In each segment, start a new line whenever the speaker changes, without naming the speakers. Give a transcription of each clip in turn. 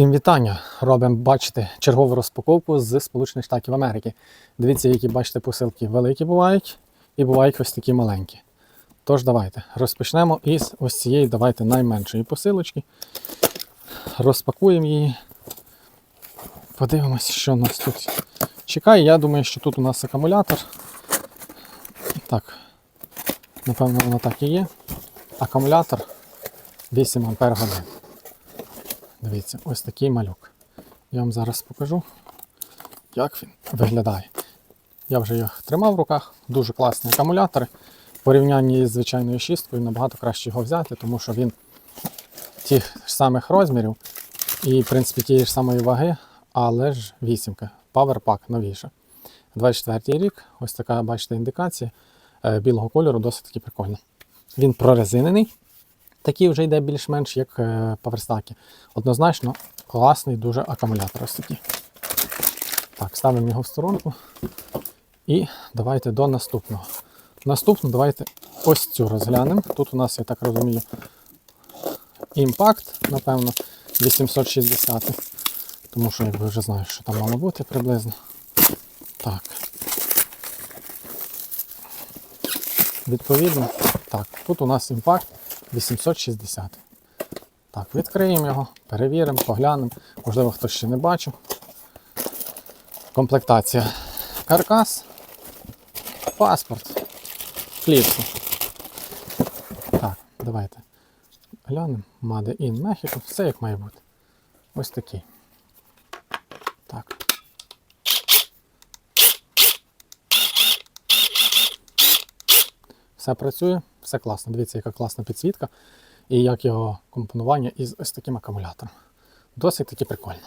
Всім вітання! Робимо, бачите, чергову розпаковку з Сполучених Штатів Америки. Дивіться, які бачите посилки великі бувають і бувають ось такі маленькі. Тож давайте розпочнемо із ось цієї давайте найменшої посилочки. Розпакуємо її. Подивимося, що у нас тут чекає. Я думаю, що тут у нас акумулятор. Так, напевно, воно так і є. Акумулятор 8 Ампер годин. Дивіться, ось такий малюк. Я вам зараз покажу, як він виглядає. Я вже їх тримав в руках, дуже класні акумулятори. В порівнянні з звичайною шісткою набагато краще його взяти, тому що він тих самих розмірів і, в принципі, тієї ж самої ваги, але ж вісімка. Powerpack новіша. 24 рік, ось така, бачите, індикація е, білого кольору, досить таки прикольно. Він прорезинений. Такий вже йде більш-менш як е, паверстаки. Однозначно класний дуже акумулятор ось такий. Так, ставимо його в сторонку. І давайте до наступного. Наступну давайте ось цю розглянемо. Тут у нас, я так розумію, імпакт, напевно, 860. Тому що, якби вже знаю, що там мало бути приблизно. Так. Відповідно, так, тут у нас імпакт 860. Так, відкриємо його, перевіримо, поглянемо. Можливо, хтось ще не бачив. Комплектація. Каркас, паспорт, кліпси. Так, давайте глянемо. Made in Mexico. Все як має бути. Ось такий. Так. Все працює, все класно. Дивіться, яка класна підсвітка і як його компонування із ось таким акумулятором. Досить таки прикольно.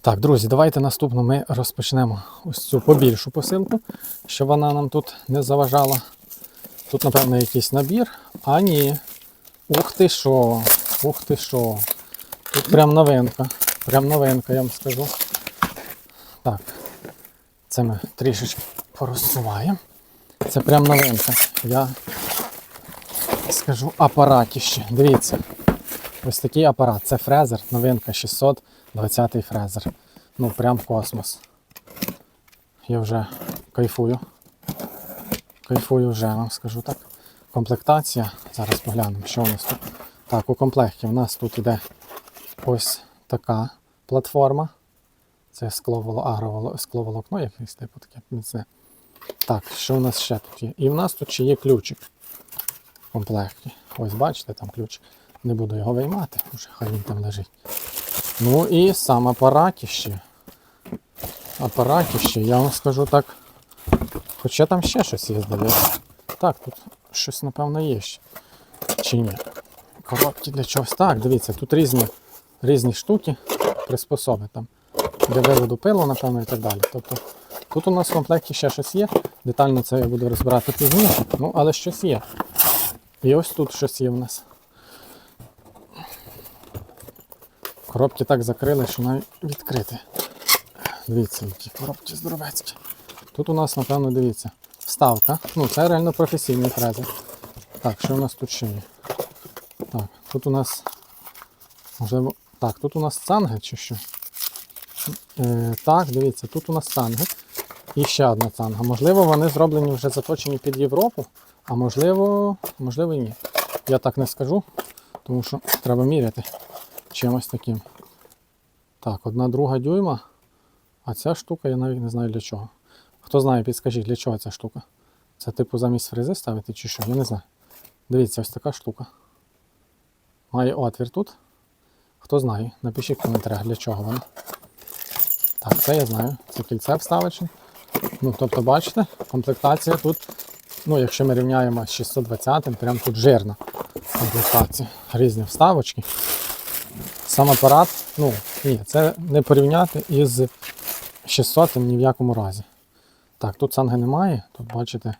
Так, друзі, давайте наступно ми розпочнемо ось цю побільшу посилку, щоб вона нам тут не заважала. Тут, напевно, якийсь набір. А ні. Ух ти що! Ух ти що! Тут прям новинка. Прям новинка, я вам скажу. Так, це ми трішечки порозсуваємо. Це прям новинка. Я скажу апаратіще. Дивіться. Ось такий апарат. Це фрезер, новинка 620 фрезер. Ну, прям космос. Я вже кайфую. Кайфую вже, вам скажу так. Комплектація. Зараз поглянемо, що у нас тут. Так, у комплекті у нас тут іде ось така платформа. Це скловоло, агроволо, скловолокно, якесь типу таке міцне. Так, що у нас ще тут є? І в нас тут ще є ключик комплекті. Ось бачите, там ключ. Не буду його виймати, вже хай він там лежить. Ну і сам апаратіще. Апаратіще, я вам скажу так. Хоча там ще щось є, здається. Так, тут щось, напевно, є ще. Чи ні? Коробки для чогось. Так, дивіться, тут різні, різні штуки, приспособи там. Для виводу пилу, напевно, і так далі. Тобто Тут у нас в комплекті ще щось є. Детально це я буду розбирати пізніше, ну але щось є. І ось тут щось є в нас. Коробки так закрили, що навіть відкрити. Дивіться, які коробки здоровецькі. Тут у нас, напевно, дивіться, вставка. Ну, це реально професійний фрезер. Так, що у нас тут ще є? Так, тут у нас. Можливо. Так, тут у нас цанги чи що? Е, так, дивіться, тут у нас цанги. І ще одна цанга. Можливо, вони зроблені вже заточені під Європу, а можливо, можливо і ні. Я так не скажу, тому що треба міряти чимось таким. Так, одна друга дюйма. А ця штука я навіть не знаю для чого. Хто знає, підскажіть, для чого ця штука. Це типу замість фрези ставити чи що? Я не знаю. Дивіться, ось така штука. Має отвір тут. Хто знає, напишіть в коментарях, для чого вона. Так, це я знаю. Це кільце вставочне. Ну, тобто, бачите, комплектація тут, ну, якщо ми рівняємо з 620, прям тут жирна комплектація. Різні вставочки. Сам апарат, ну, ні, це не порівняти із 600 ні в якому разі. Так, тут санги немає, тут бачите,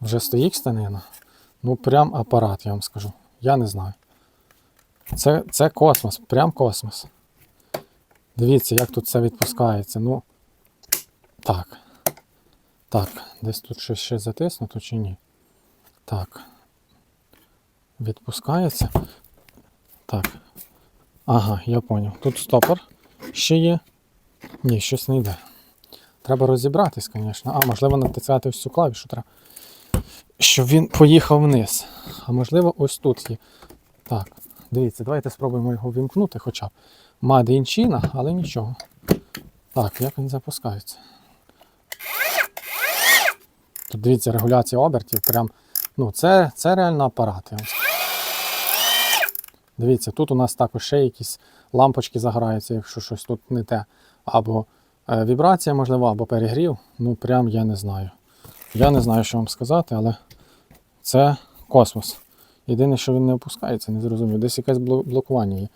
вже стоїть станина. Ну, прям апарат, я вам скажу. Я не знаю. Це, це космос, прям космос. Дивіться, як тут все відпускається. Ну, так. Так, десь тут щось ще затиснуто чи ні? Так. Відпускається. Так. Ага, я поняв. Тут стопор ще є. Ні, щось не йде. Треба розібратись, звісно. А, можливо, натискати цю клавішу треба. Щоб він поїхав вниз. А можливо, ось тут є. Так, дивіться, давайте спробуємо його вімкнути хоча б. Made але нічого. Так, як він запускається? Тут дивіться, регуляція обертів. Прям, ну, це, це реально апарат. Дивіться, тут у нас також ще якісь лампочки загораються, якщо щось тут не те. Або е, вібрація, можливо, або перегрів. Ну, прям я не знаю. Я не знаю, що вам сказати, але це космос. Єдине, що він не опускається, не зрозумів. Десь якесь блокування є.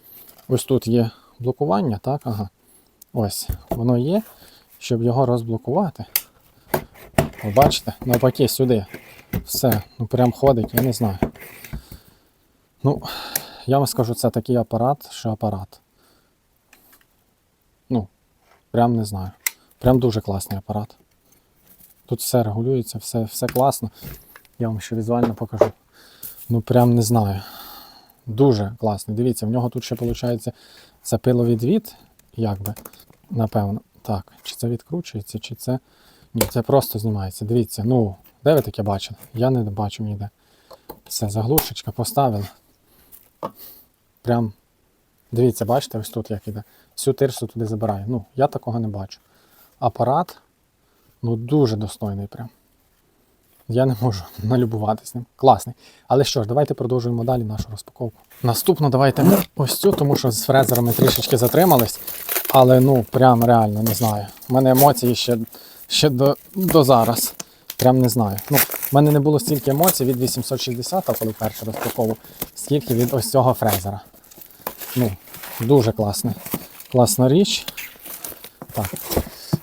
Ось тут є блокування, так? Ага. Ось, воно є. Щоб його розблокувати. Ви бачите, навпаки, сюди. Все, ну прям ходить, я не знаю. Ну, я вам скажу, це такий апарат, що апарат. Ну, прям не знаю. Прям дуже класний апарат. Тут все регулюється, все, все класно. Я вам ще візуально покажу. Ну, прям не знаю. Дуже класний. Дивіться, в нього тут ще виходить це пиловідвід, якби, напевно. Так, чи це відкручується, чи це. Це просто знімається. Дивіться, ну, де ви таке бачили? Я не бачу ніде. Все, заглушечка поставили. Прям. Дивіться, бачите, ось тут як іде. Всю тирсу туди забирає. Ну, я такого не бачу. Апарат, ну, дуже достойний прям. Я не можу налюбуватись ним. Класний. Але що ж, давайте продовжуємо далі нашу розпаковку. Наступно давайте ось цю, тому що з фрезерами трішечки затримались. Але ну, прям реально не знаю. У мене емоції ще, ще до, до зараз. Прям не знаю. Ну, в мене не було стільки емоцій від 860, коли перше розпаковував, скільки від ось цього фрезера. Ну, дуже класний. Класна річ. Так.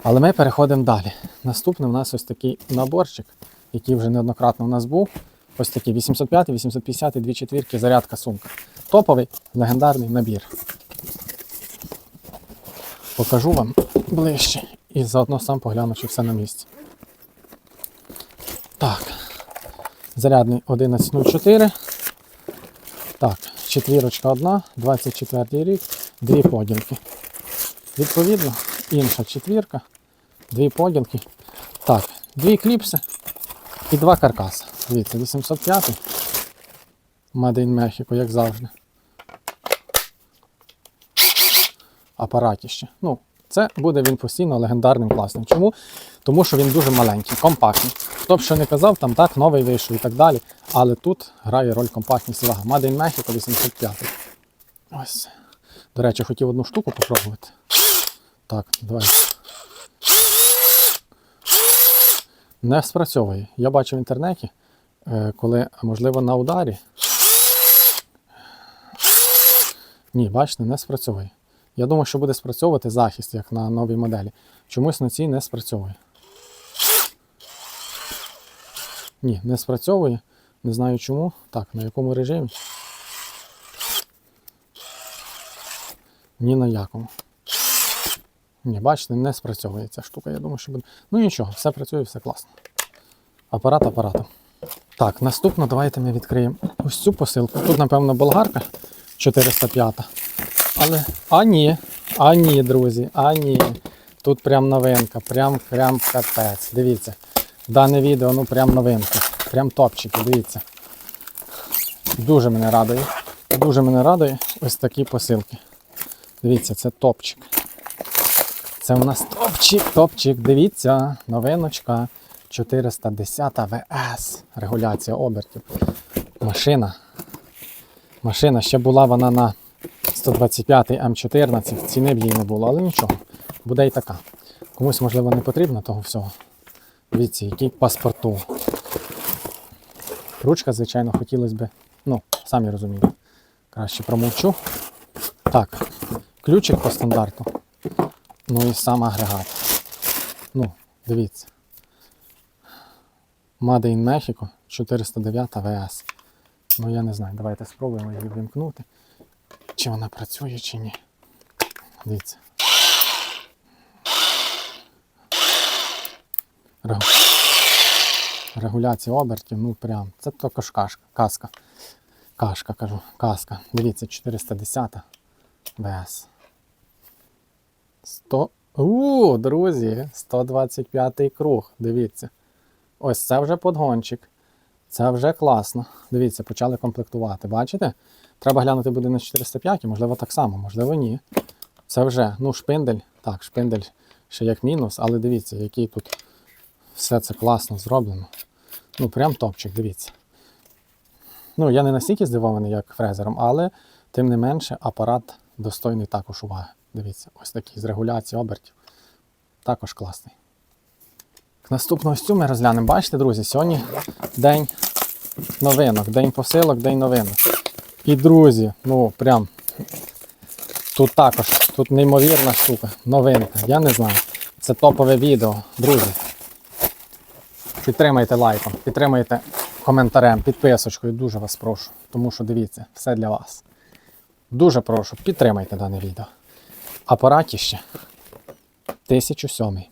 Але ми переходимо далі. Наступний у нас ось такий наборчик, який вже неоднократно у нас був. Ось такий 805, 850, дві четвірки, зарядка сумка. Топовий легендарний набір. Покажу вам ближче і заодно сам погляну, чи все на місці. Так. Зарядний 1104. Так, четвірочка одна, 24 рік, дві поділки. Відповідно, інша четвірка, дві поділки. Так, дві кліпси і два каркаси. Дивіться, 805 Made in Mexico, як завжди. Апаратіще. Ну, це буде він постійно легендарним класним. Чому? Тому що він дуже маленький, компактний. Хто б що не казав, там так, новий вийшов і так далі. Але тут грає роль компактність вага. Made in Mexico 85. Ось. До речі, хотів одну штуку попробувати. Так, давай. Не спрацьовує. Я бачив в інтернеті, е, коли, можливо, на ударі. Ні, бачите, не спрацьовує. Я думав, що буде спрацьовувати захист, як на новій моделі. Чомусь на цій не спрацьовує. Ні, не спрацьовує. Не знаю чому. Так, на якому режимі? Ні на якому. Ні, бачите, не спрацьовує ця штука. Я думаю, що буде. Ну нічого, все працює, все класно. Апарат апаратом. Так, наступно давайте ми відкриємо ось цю посилку. Тут, напевно, болгарка 405. Але. А ні, а ні, друзі, а ні. Тут прям новинка, прям прям капець. Дивіться. Дане відео, ну прям новинка. Прям топчики, дивіться. Дуже мене радує. Дуже мене радує ось такі посилки. Дивіться, це топчик. Це у нас топчик, топчик. Дивіться, новиночка 410 ВС. Регуляція обертів. Машина. Машина ще була вона на 125 М14. Ціни б їй не було, але нічого. Буде і така. Комусь, можливо, не потрібно того всього. Дивіться, який паспорту. Ручка, звичайно, хотілося б. Ну, самі розумієте. Краще промовчу. Так, ключик по стандарту. Ну і сам агрегат. Ну, дивіться. Made in Mexico 409 ВС. Ну я не знаю, давайте спробуємо її вимкнути. Чи вона працює, чи ні. Дивіться. Регу... Регуляція обертів, ну прям. Це також кашка, каска. Кашка кажу, каска. Дивіться, 410. Без. 100. У, друзі, 125 круг. Дивіться. Ось це вже подгончик. Це вже класно. Дивіться, почали комплектувати. Бачите? Треба глянути буде на 405, можливо, так само, можливо, ні. Це вже, ну, шпиндель. Так, шпиндель ще як мінус, але дивіться, який тут все це класно зроблено. Ну, прям топчик, дивіться. Ну, я не настільки здивований, як фрезером, але тим не менше апарат достойний також уваги. Дивіться, ось такий з регуляції обертів. Також класний. Наступну ось цю ми розглянемо. Бачите, друзі, сьогодні день новинок, день посилок, день новинок. І друзі, ну прям тут також, тут неймовірна штука, новинка. Я не знаю. Це топове відео, друзі. Підтримайте лайком, підтримайте коментарем, підписочкою, дуже вас прошу. Тому що дивіться, все для вас. Дуже прошу, підтримайте дане відео. Апаратіще 1007.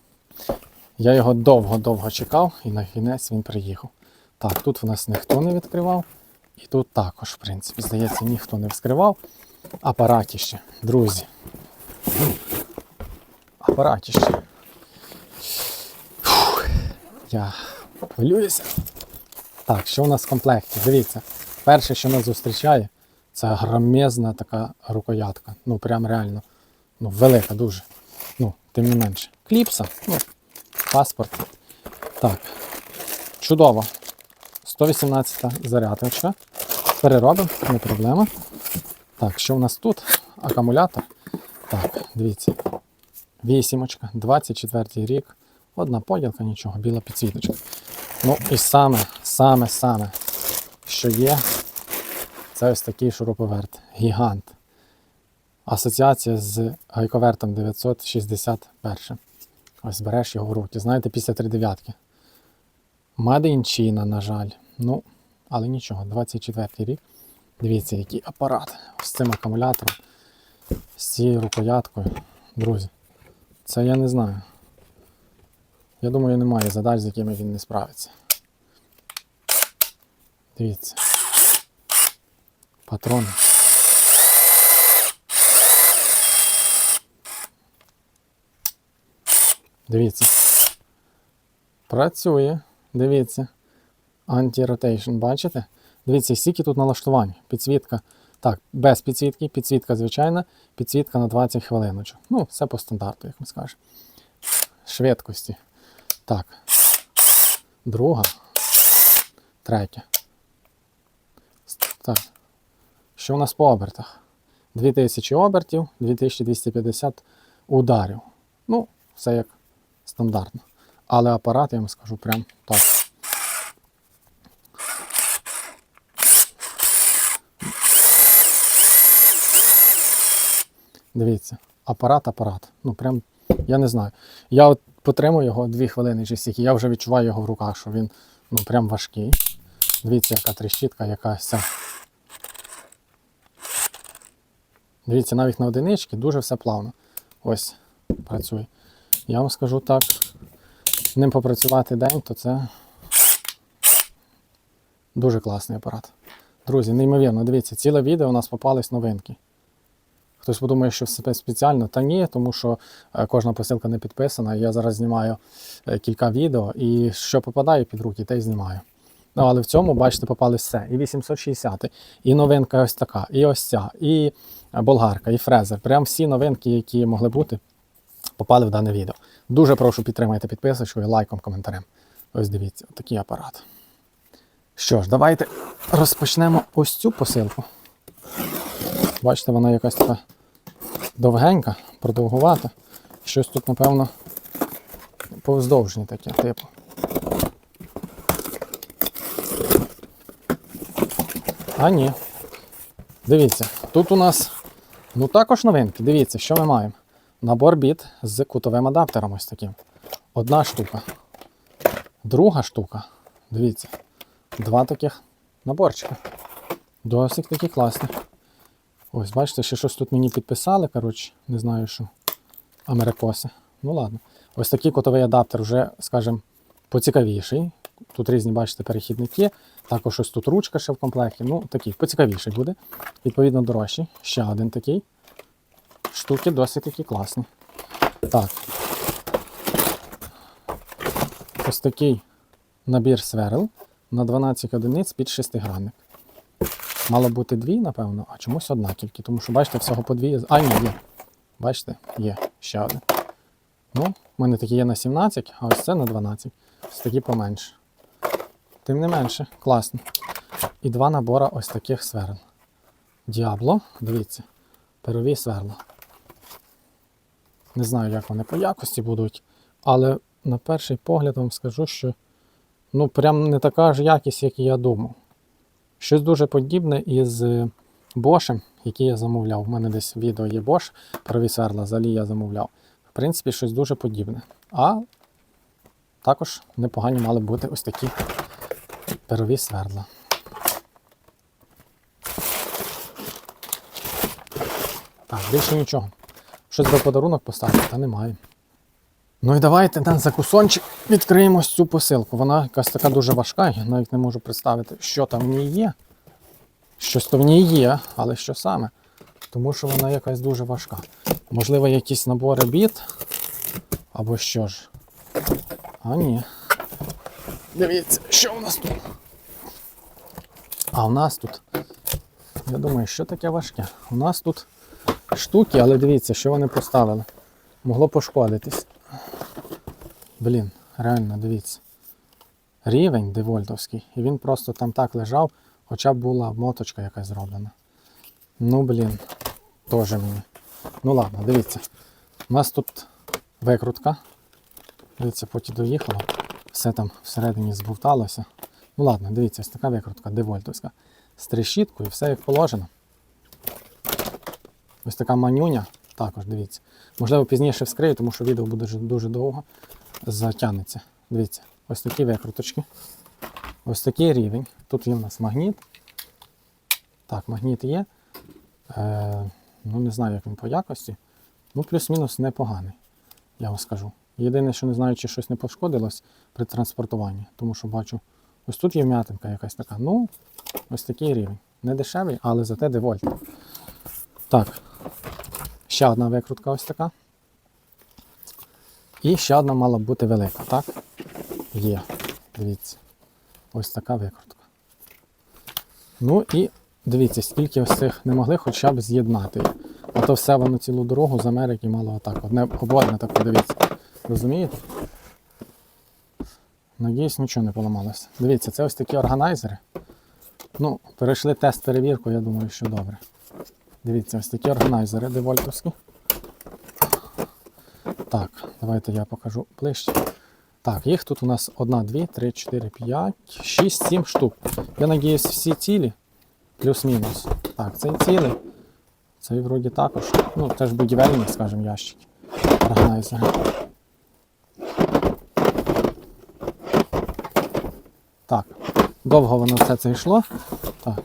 Я його довго-довго чекав і на кінець він приїхав. Так, тут в нас ніхто не відкривав. І тут також, в принципі, здається, ніхто не вскривав. Апаратіще, друзі. Апаратіще. Я хвилююся. Так, що у нас в комплекті? Дивіться, перше, що нас зустрічає, це громезна така рукоятка. Ну, прям реально. Ну, велика дуже. Ну, тим не менше. Кліпса, ну, паспорт. Так. Чудово. 118 зарядочка. Переробимо, не проблема. Так, що у нас тут? Акумулятор. Так, дивіться. Вісімочка, 24 рік. Одна поділка, нічого, біла підсвіточка. Ну і саме, саме, саме, що є, це ось такий шуруповерт. Гігант. Асоціація з гайковертом 961. Ось береш його в руки. Знаєте, після 39-ки. China, на жаль. Ну, але нічого, 24 й рік. Дивіться, який апарат з цим акумулятором, з цією рукояткою. Друзі, це я не знаю. Я думаю, немає задач, з якими він не справиться. Дивіться. Патрони. Дивіться. Працює. Дивіться. Анті-ротейшн, бачите? Дивіться, скільки тут налаштувань. Підсвітка. Так, без підсвітки, підсвітка звичайна, підсвітка на 20 хвилиночок. Ну, все по стандарту, як ми скажемо. Швидкості. Так. Друга. Третя. Так. Що у нас по обертах? 2000 обертів, 2250 ударів. Ну, все як стандартно. Але апарат, я вам скажу, прям топ. Дивіться, апарат, апарат. Ну, прям, я не знаю. Я от потримую його 2 хвилини чи стільки, я вже відчуваю його в руках, що він ну, прям важкий. Дивіться, яка тріщітка, якась. ця. Дивіться, навіть на одиничці дуже все плавно. Ось, працює. Я вам скажу так, ним попрацювати день, то це дуже класний апарат. Друзі, неймовірно, дивіться, ціле відео у нас попались новинки. Хтось подумає, що все спеціально, та ні, тому що е, кожна посилка не підписана. Я зараз знімаю е, кілька відео, і що попадає під руки, те й знімаю. Ну, але в цьому, бачите, попали все. І 860, і новинка ось така, і ось ця, і е, болгарка, і фрезер. Прям всі новинки, які могли бути, попали в дане відео. Дуже прошу підтримайте підписочкою, лайком, коментарем. Ось дивіться, такий апарат. Що ж, давайте розпочнемо ось цю посилку. Бачите, вона якась така довгенька, продовгувата. Щось тут, напевно, повздовжні таке, типу. А ні. Дивіться, тут у нас ну також новинки. Дивіться, що ми маємо. Набор біт з кутовим адаптером ось таким. Одна штука. Друга штука. Дивіться. Два таких наборчика. Досить такі класні. Ось, бачите, ще щось тут мені підписали, коротше, не знаю що. Америкоси. Ну ладно. Ось такий котовий адаптер вже, скажімо, поцікавіший. Тут різні, бачите, перехідники. Також ось тут ручка ще в комплекті. Ну, такий поцікавіший буде. Відповідно, дорожчий. Ще один такий. Штуки досить такі класні. Так. Ось такий набір сверл на 12 одиниць під шестигранник. Мало бути дві, напевно, а чомусь одна тільки. Тому що, бачите, всього по дві. А, ні, є. Бачите, є ще один. Ну, в мене такі є на 17, а ось це на 12. Ось такі поменше. Тим не менше, класно. І два набора ось таких сверл. Діабло, дивіться, перові сверла. Не знаю, як вони по якості будуть, але на перший погляд вам скажу, що ну, прям не така ж якість, як і я думав. Щось дуже подібне із Bosch, який я замовляв. У мене десь відео є Bosch, перові сверла, взагалі я замовляв. В принципі, щось дуже подібне. А також непогані мали бути ось такі перові сверла. Так, більше нічого. Щось би подарунок поставити, та немає. Ну і давайте на закусончик відкриємо цю посилку. Вона якась така дуже важка, я навіть не можу представити, що там в ній є. Щось то в ній є, але що саме? Тому що вона якась дуже важка. Можливо, якісь набори біт. Або що ж. А ні. Дивіться, що у нас тут. А у нас тут. Я думаю, що таке важке? У нас тут штуки, але дивіться, що вони поставили. Могло пошкодитись. Блін, реально, дивіться. Рівень девольтовський, і він просто там так лежав, хоча б була моточка якась зроблена. Ну, блін, теж мені. Ну ладно, дивіться. У нас тут викрутка. Дивіться, потім доїхало. Все там всередині збовталося. Ну ладно, дивіться, ось така викрутка, девольтовська. З трещіткою, все як положено. Ось така манюня. Також дивіться. Можливо, пізніше вскрию, тому що відео буде дуже, довго. Затягнеться. Дивіться, ось такі викруточки. Ось такий рівень. Тут є в нас магніт. Так, магніт є. Е, ну, не знаю, як він по якості. Ну, плюс-мінус непоганий, я вам скажу. Єдине, що не знаю, чи щось не пошкодилось при транспортуванні, тому що бачу, ось тут є вм'ятинка якась така. Ну, ось такий рівень. Не дешевий, але зате девольт. Так, ще одна викрутка ось така. І ще одна мала бути велика, так? Є. Дивіться. Ось така викрутка. Ну і дивіться, скільки ось цих не могли хоча б з'єднати. А то все воно цілу дорогу з Америки мало отак. Одне об одне так подивіться. Розумієте? Надіюсь, нічого не поламалося. Дивіться, це ось такі органайзери. Ну, перейшли тест перевірку, я думаю, що добре. Дивіться, ось такі органайзери девольтовські. Так, давайте я покажу ближче. Так, їх тут у нас 1, 2, 3, 4, 5, 6, 7 штук. Я надіюсь, всі цілі. Плюс-мінус. Так, цей цілий. Цей вроді також. Ну, теж будівельні, скажімо, ящики. Органайзери. Так, довго воно все це йшло. Так.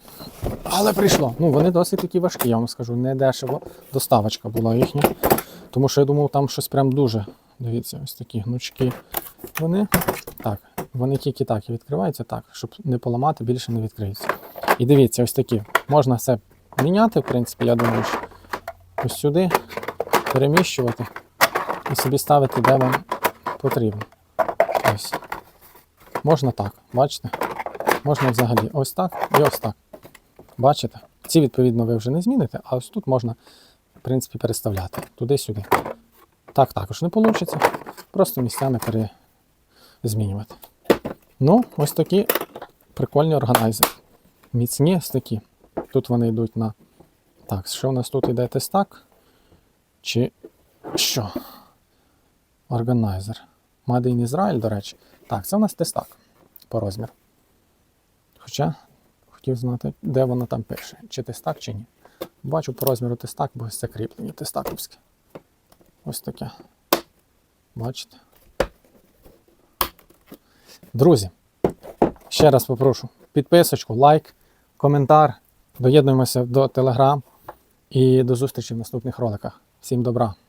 Але прийшло. Ну, вони досить такі важкі, я вам скажу. Не дешево. Доставочка була їхня. Тому що я думав, там щось прям дуже. Дивіться, ось такі гнучки. Вони так, вони тільки так і відкриваються, так, щоб не поламати, більше не відкриються. І дивіться, ось такі. Можна все міняти, в принципі, я думаю, що ось сюди переміщувати і собі ставити, де вам потрібно. Ось. Можна так, бачите? Можна взагалі ось так і ось так. Бачите? Ці, відповідно, ви вже не зміните, а ось тут можна, в принципі, переставляти туди-сюди. Так також не вийде. Просто місцями перезмінювати. Ну, ось такі прикольні органайзери. Міцні ось такі. Тут вони йдуть на. Так, що у нас тут йде тестак? Чи що? Органайзер. Made in Israel, до речі. Так, це у нас тестак по розміру. Хоча хотів знати, де воно там пише, чи тестак, чи ні. Бачу по розміру тестак, бо це кріплення тестаковське. Ось таке. Бачите? Друзі, ще раз попрошу підписочку, лайк, коментар. Доєднуємося до Телеграм і до зустрічі в наступних роликах. Всім добра!